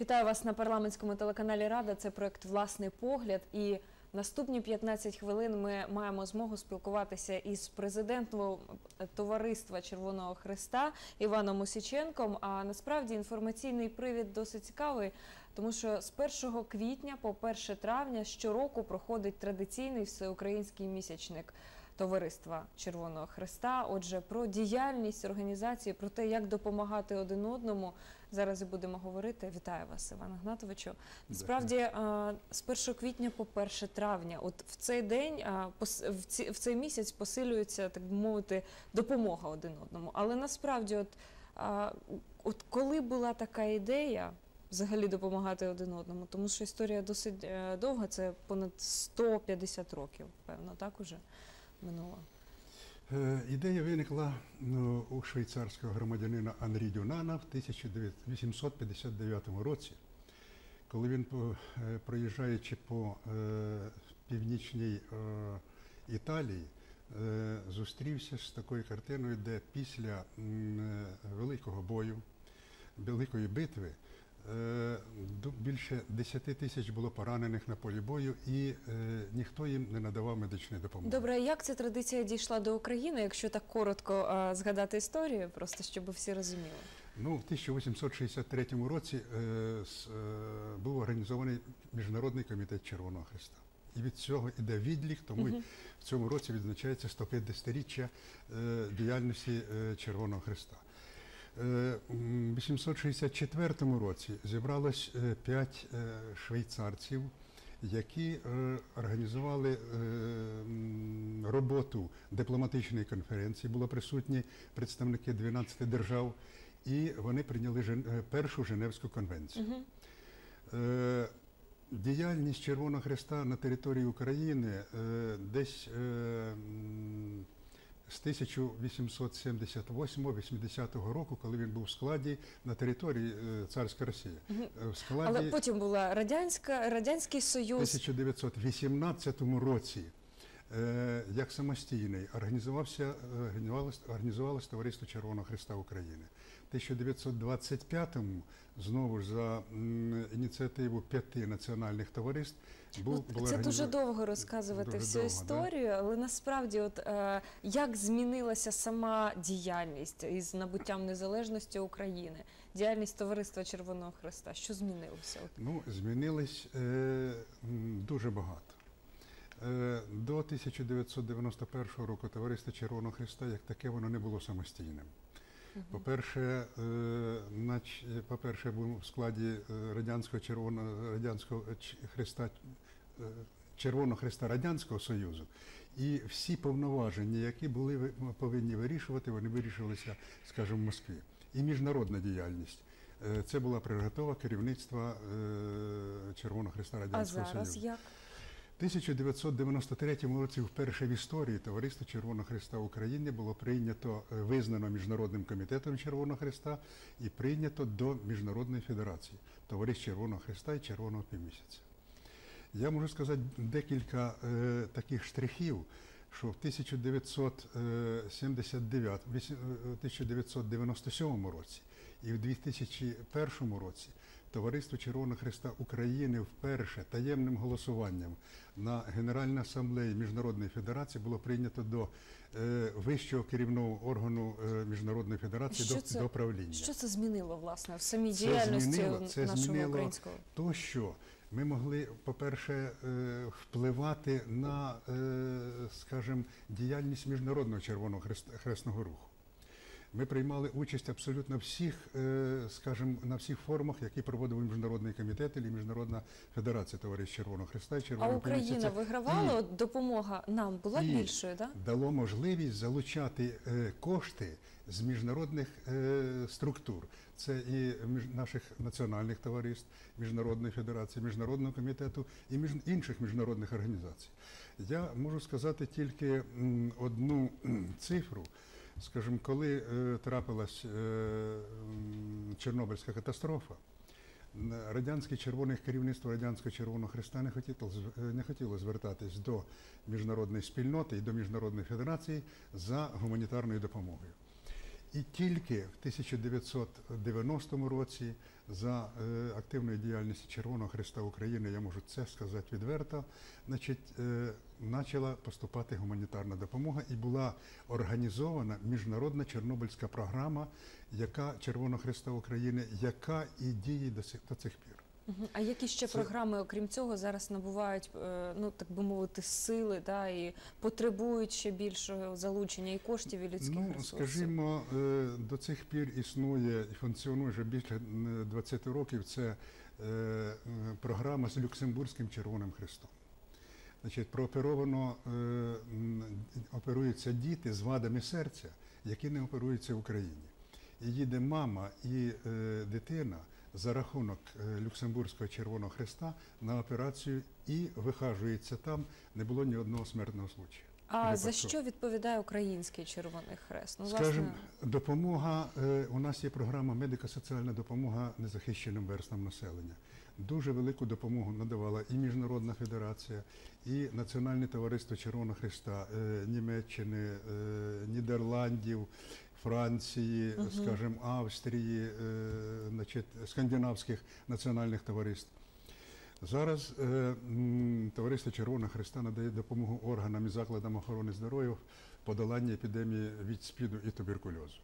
Вітаю вас на парламентському телеканалі Рада. Це проект Власний погляд. І наступні 15 хвилин ми маємо змогу спілкуватися із президентом товариства Червоного Христа Іваном Мусіченком. А насправді інформаційний привід досить цікавий, тому що з 1 квітня по 1 травня щороку проходить традиційний всеукраїнський місячник. Товариства Червоного Христа. Отже, про діяльність організації, про те, як допомагати один одному. Зараз і будемо говорити. Вітаю вас, Іван Гнатовичу. Насправді, е, з 1 квітня по 1 травня, от в цей день, е, в цей місяць посилюється, так би мовити, допомога один одному. Але насправді, от, е, от коли була така ідея. Взагалі допомагати один одному, тому що історія досить довга, це понад 150 років, певно, так уже минуло. Е, Ідея виникла ну, у швейцарського громадянина Анрі Дюнана в 1859 році, коли він, е, проїжджаючи по е, північній Італії, зустрівся з такою картиною, де після великого бою, великої битви, більше 10 тисяч було поранених на полі бою, і е, ніхто їм не надавав медичної допомоги. Добре, а як ця традиція дійшла до України, якщо так коротко е, згадати історію, просто щоб всі розуміли? Ну, в 1863 році е, е, був організований Міжнародний комітет Червоного Христа. І від цього іде відлік, тому в цьому році відзначається 150-річчя е, діяльності е, Червоного Христа. Е, м, 864 році зібралось е, п'ять е, швейцарців, які організували роботу дипломатичної конференції. Було присутні представники 12 держав, і вони прийняли першу Женевську конвенцію. Діяльність Червоного Христа на території України десь з 1878-80 року, коли він був в складі на території е, царської Росії. Е, В складі Але потім була радянська радянський союз. 1918 році е, як самостійний організувався організувалось, організувалось товариство Червоного Христа України. В 1925-му знову ж за ініціативу п'яти національних товариств був це дуже довго розказувати Дуже всю довго, да? історію, але насправді, от е, як змінилася сама діяльність із набуттям незалежності України, діяльність товариства Червоного Христа, що змінилося? От, Ну, змінилось е, дуже багато. Е, до 1991 року товариство Червоного Христа як таке воно не було самостійним. По-перше, е, е, по-перше, був в складі е, радянського червоного радянського Христа Червоного Христа Радянського Союзу, і всі повноваження, які були ви- повинні вирішувати, вони вирішувалися, скажімо, в Москві. І міжнародна діяльність. Це була прерогатива керівництва Червоного Христа а Радянського зараз Союзу. як? В 1993 році вперше в історії Товариство Червоного Христа України було прийнято, е, визнано Міжнародним комітетом Червоного Христа і прийнято до Міжнародної федерації Товариств Червоного Христа і Червоного півмісяця. Я можу сказати декілька е, таких штрихів, що в 1979, вісі- е, 1997 році і в 2001 році Товариство Червоного Христа України вперше таємним голосуванням на Генеральній асамблеї Міжнародної федерації було прийнято до е, вищого керівного органу е, Міжнародної федерації Що до, це- до правління. Що це змінило власне в самій Це діяльності змінило- це нашого змінило українського? То, що ми могли, по-перше, е, впливати на, е, скажімо, діяльність Міжнародного Червоного Хрест- Хресного Руху. Ми приймали участь абсолютно всіх, е, скажімо, на всіх форумах, які проводив Міжнародний комітет і Міжнародна федерація Товариств Червоного Христа і А Україна Півмісяця. вигравала? І- допомога нам була і більшою, так? дало можливість залучати е, кошти з міжнародних е, структур. Це і наших національних товариств, Міжнародної федерації, Міжнародного комітету і між інших міжнародних організацій. Я можу сказати тільки одну цифру. Скажімо, коли е, трапилась е, Чорнобильська катастрофа, радянське червоне керівництво радянського Червоного Христа не хотіло е, не хотіло звертатись до міжнародної спільноти і до міжнародної федерації за гуманітарною допомогою. І тільки в 1990 році за е, активної діяльності Червоного Христа України, я можу це сказати відверто, значить, е, почала поступати гуманітарна допомога і була організована міжнародна Чорнобильська програма, яка Червоного Христа України, яка і діє до цих пір. А які ще Це- програми, окрім цього, зараз набувають, е, ну так би мовити, сили, да, і потребують ще більшого залучення і коштів, і людських Ну, ресурсів? скажімо, е, до цих пір існує і функціонує вже більше м, 20 років. Це е, е, програма з Люксембурзьким Червоним Хрестом. Значить, прооперовано е, оперуються діти з вадами серця, які не оперуються в Україні. І їде мама і е, дитина за рахунок е, Люксембурзького Червоного Хреста на операцію і вихажується там. Не було ні одного смертного случаю. А за що відповідає Український Червоний Хрест? Ну, Скажімо, допомога. е, У нас є програма медико-соціальна допомога незахищеним верстам населення. Дуже велику допомогу надавала і Міжнародна федерація, і Національне товариство Червоного Христа е, Німеччини, Нідерландів, Франції, Мгм. скажімо, Австрії, е, значить, скандинавських національних товариств. Зараз е, Товариство Червоного Христа надає допомогу органам і закладам охорони здоров'я в подоланні епідемії від СПІДу і туберкульозу.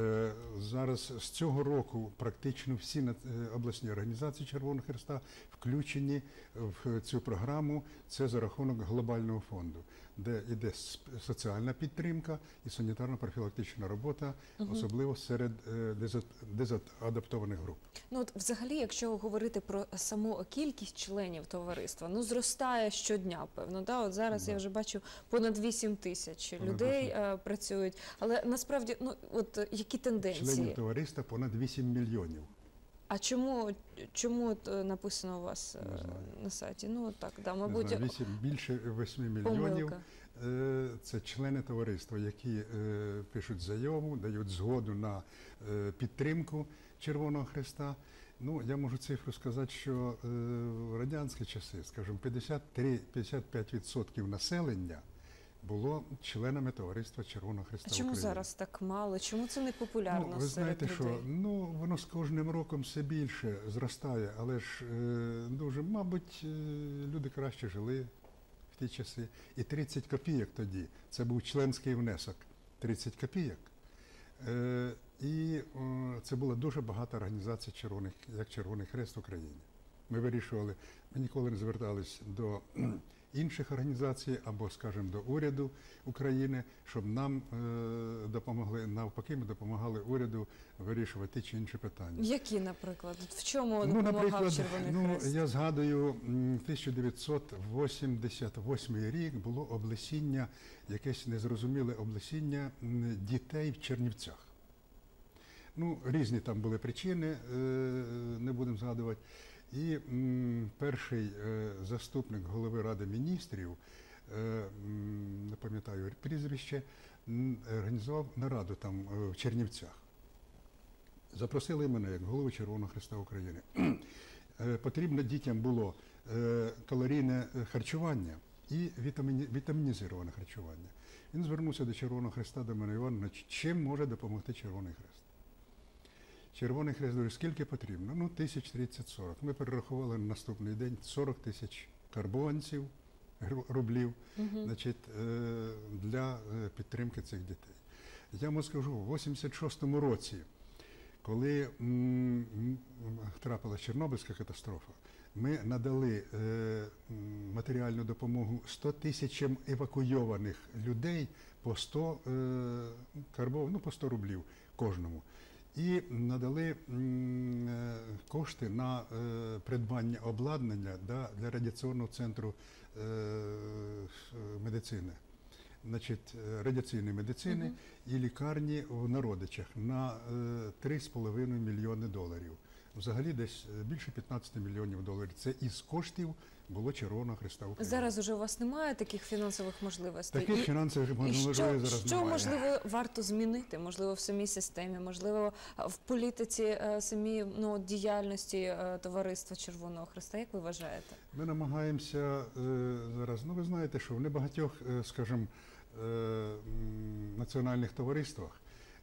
Е, Зараз з цього року практично всі е, обласні організації Червоного Христа включені в цю програму. Це за рахунок глобального фонду, де йде соціальна підтримка і санітарно-профілактична робота, особливо серед е, дезадаптованих груп. Ну от взагалі, якщо говорити про саму кількість членів товариства, ну зростає щодня, певно. Да? От зараз Да. я вже бачу понад 8 тисяч Понад людей 8. е, працюють. Але насправді, ну от які тенденції? Членів товариства понад 8 мільйонів. А чому чому е, написано у вас е, Не знаю. на сайті? Ну так, да, Не мабуть, знаю, 8, більше 8 мільйонів. помилка. Е, Це члени товариства, які пишуть заяву, дають згоду на підтримку Червоного Христа. Ну, я можу цифру сказати, що в радянські часи, скажімо, 53-55% населення було членами товариства Червоного Христа. А чому України. зараз так мало? Чому це не популярно Ну, ви серед знаєте, що людей? ну воно з кожним роком все більше зростає, але ж е, дуже, мабуть, е, люди краще жили в ті часи. І 30 копійок тоді це був членський внесок. 30 копійок. Е, і е, це була дуже багата організація червоних, як Червоний Хрест в Україні. Ми вирішували, ми ніколи не звертались до інших організацій або, скажімо, до уряду України, щоб нам е, допомогли. Навпаки, ми допомагали уряду вирішувати ті чи інші питання. Які, наприклад? В чому Ну, допомагав Червоний ну, Хрест? я згадую, м, 1988 рік було облесіння, якесь незрозуміле облесіння дітей в Чернівцях. Ну, різні там були причини, е, не будемо згадувати. І перший е, заступник голови Ради міністрів, е, не пам'ятаю прізвище, організував нараду там е, в Чернівцях. Запросили мене як голову Червоного Христа України. Е, Потрібно дітям було калорійне харчування і вітаміні- вітамінізоване харчування. Він звернувся до Червоного Христа, до мене Івановна, чим може допомогти Червоний Хрест. Червоний Хрест говорить, скільки потрібно? Ну, тисяч 30-40. Ми перерахували на наступний день 40 тисяч карбованців, рублів Мгм. значить, е, для е, підтримки цих дітей. Я вам скажу, в 86-му році, коли м, Чорнобильська катастрофа, ми надали е, матеріальну допомогу 100 тисячам евакуйованих людей по 100 е, карбов, ну, по 100 рублів кожному. І надали е, кошти на е, придбання обладнання для радіаційного центру е, медицини, значить, радіаційної медицини і лікарні в народичах на е, 3,5 мільйони доларів. Взагалі десь е, більше 15 мільйонів доларів. Це із коштів було Червоного Христа України. Зараз уже у вас немає таких фінансових можливостей. Таких І- фінансових можливостей що, зараз що немає. можливо варто змінити? Можливо, в самій системі, можливо, в політиці е, самій ну, діяльності е, товариства Червоного Христа. Як ви вважаєте? Ми намагаємося зараз. Ну, ви знаєте, що в небагатьох, скажімо, національних товариствах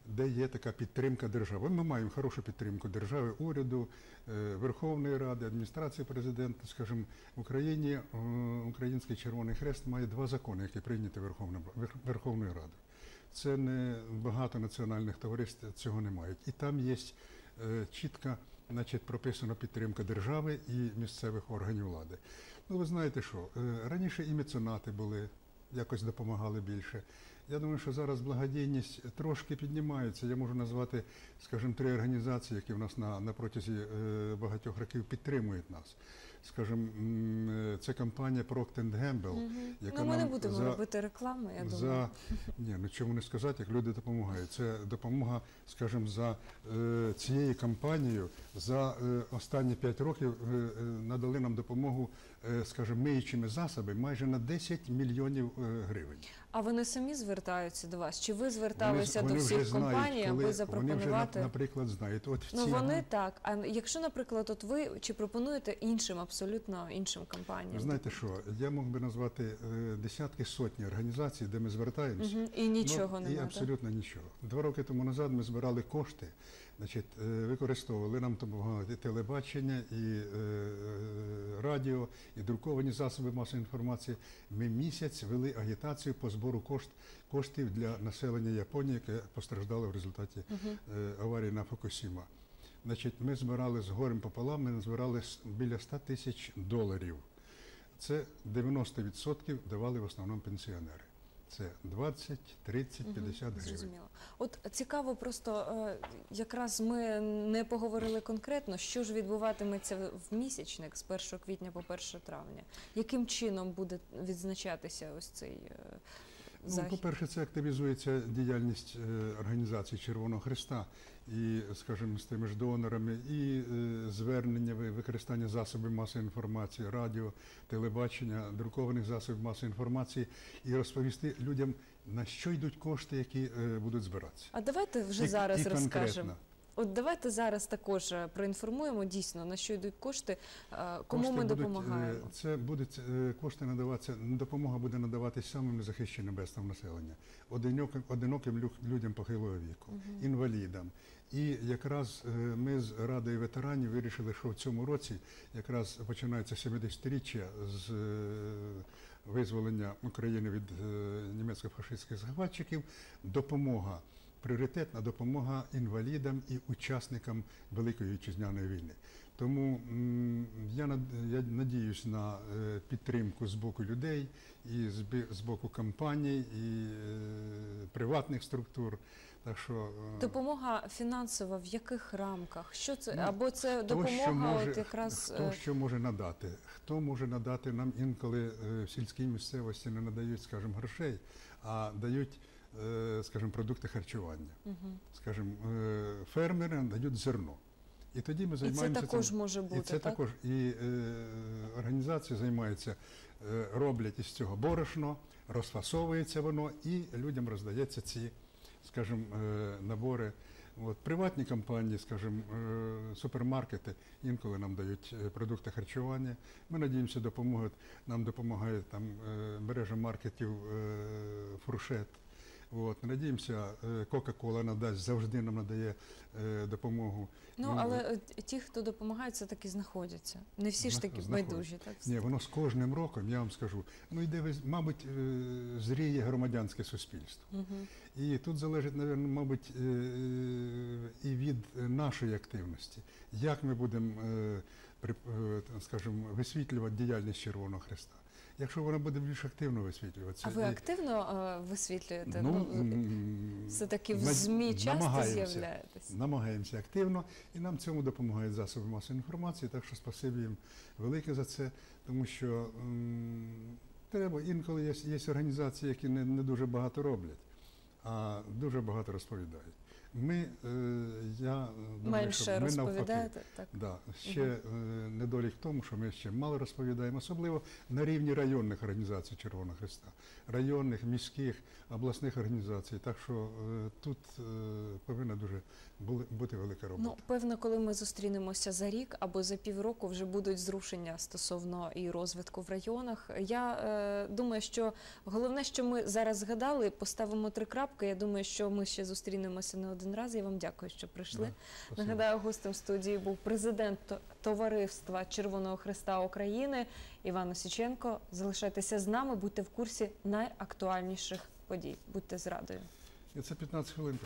де є така підтримка держави. Ми маємо хорошу підтримку держави, уряду, е, Верховної Ради, адміністрації президента. Скажімо, в Україні е, Український Червоний Хрест має два закони, які прийняті Верховною Радою. Це не багато національних товариств цього не мають. І там є е, чітко значить, прописана підтримка держави і місцевих органів влади. Ну, ви знаєте що, раніше і меценати були, якось допомагали більше. Я думаю, що зараз благодійність трошки піднімається. Я можу назвати, скажімо, три організації, які в нас на, на протязі е, багатьох років підтримують нас. Скажімо, е, це компанія Procter Gamble, Мгм. яка Ну, ми не будемо за- робити реклами, я думаю. ні, ну чому не сказати, як люди допомагають. Це допомога, скажімо, за е, цією кампанією за е, останні 5 років е, е, надали нам допомогу, скажімо, миючими засобами майже на 10 мільйонів е, гривень. А вони самі звертаються до вас? Чи ви зверталися вони до всіх знають, компаній, коли- аби Вони вже, запропонувати? наприклад, знають. От в Ну вони так. А якщо, наприклад, от ви чи пропонуєте іншим, абсолютно іншим компаніям? ви знаєте що, я мог би назвати е, десятки сотні організацій, де ми звертаємося. Мгм. І нічого ну, І немає. абсолютно нічого. Два роки тому назад ми збирали кошти, значить, е, використовували нам допомагало і телебачення, і е, е, радіо, і друковані засоби масової інформації. Ми місяць вели агітацію по збору кошт, коштів для населення Японії, яке постраждало в результаті аварії на Фукусіма. Значить, ми збирали з горем пополам, ми збирали біля 100 тисяч доларів. Це 90% давали в основному пенсіонери. Це 20, 30, Мгм, 50 гривень. Зрозуміло. От цікаво, просто е, якраз ми не поговорили конкретно, що ж відбуватиметься в місячник з 1 квітня по 1 травня. Яким чином буде відзначатися ось цей е, Ну, по-перше, це активізується діяльність е, організації Червоного Христа і, скажімо, з тими ж донорами, і е, звернення, ви- використання засобів масової інформації, радіо, телебачення, друкованих засобів масової інформації, і розповісти людям, на що йдуть кошти, які е, будуть збиратися. А давайте вже І- зараз і розкажемо. От давайте зараз також е, проінформуємо дійсно на що йдуть кошти, е, кому Кошти ми будуть, допомагаємо. е, Це будуть кошти надаватися. Допомога буде надаватись самим незахищеним верствам населення, одиноким, одиноким лю- людям похилого віку, Мгм. інвалідам. І якраз ми з радою ветеранів вирішили, що в цьому році якраз починається 70-річчя з визволення України від німецько-фашистських захватчиків. Допомога. Пріоритетна допомога інвалідам і учасникам Великої вітчизняної війни. Тому я, над- я надіюсь на е, підтримку з боку людей і з, боку компаній і е, приватних структур. Так що е, Допомога фінансова в яких рамках? Що це Ну, або це хто допомога, що може, от якраз хто що може надати? Хто може надати нам інколи в сільській місцевості не надають, скажімо, грошей, а дають, скажімо, продукти харчування. мгм. Скажімо, е, фермери дають зерно. І тоді ми і це також цим. може бути І це так? також і е, організації займаються, е, роблять із цього борошно, розфасовується воно, і людям роздається ці, скажімо, е, набори. От, приватні компанії, скажімо, е, супермаркети інколи нам дають е, продукти харчування. Ми надіємося, допоможуть. Нам допомагає там е, мережа маркетів е, фуршет. От, надіємося, е, Кока-Кола надасть, завжди нам надає е, допомогу. Ну Ну, але е, ті, хто допомагають, все таки знаходяться. Не всі ж таки байдужі, так Ні, воно з кожним роком, я вам скажу, ну йде, мабуть, зріє громадянське суспільство. Мгм. І тут залежить, навірно, мабуть, і від нашої активності, як ми будемо, скажімо, висвітлювати діяльність Червоного Христа. Якщо вона буде більш активно висвітлюватися, А ви активно е, висвітлюєте? ну, Ну, все таки в ЗМІ часто з'являєтесь? намагаємося активно, і нам цьому допомагають засоби масової інформації. Так що спасибі їм велике за це, тому що м, треба інколи є, є організації, які не, не дуже багато роблять, а дуже багато розповідають. Ми, е, я думаю, Менше що ми розповідаєте, так? Да. Ще е, недолік в тому, що ми ще мало розповідаємо, особливо на рівні районних організацій Червоного Христа, районних, міських, обласних організацій. Так що е, тут е, повинна дуже бути велика робота. Ну, певно, коли ми зустрінемося за рік або за півроку, вже будуть зрушення стосовно і розвитку в районах. Я е, думаю, що головне, що ми зараз згадали, поставимо три крапки. Я думаю, що ми ще зустрінемося один раз. Я вам дякую, що прийшли. Да. Нагадаю, гостем студії був президент Товариства Червоного Христа України Іван Осіченко. Залишайтеся з нами, будьте в курсі найактуальніших подій. Будьте з радою. І це 15 хвилин.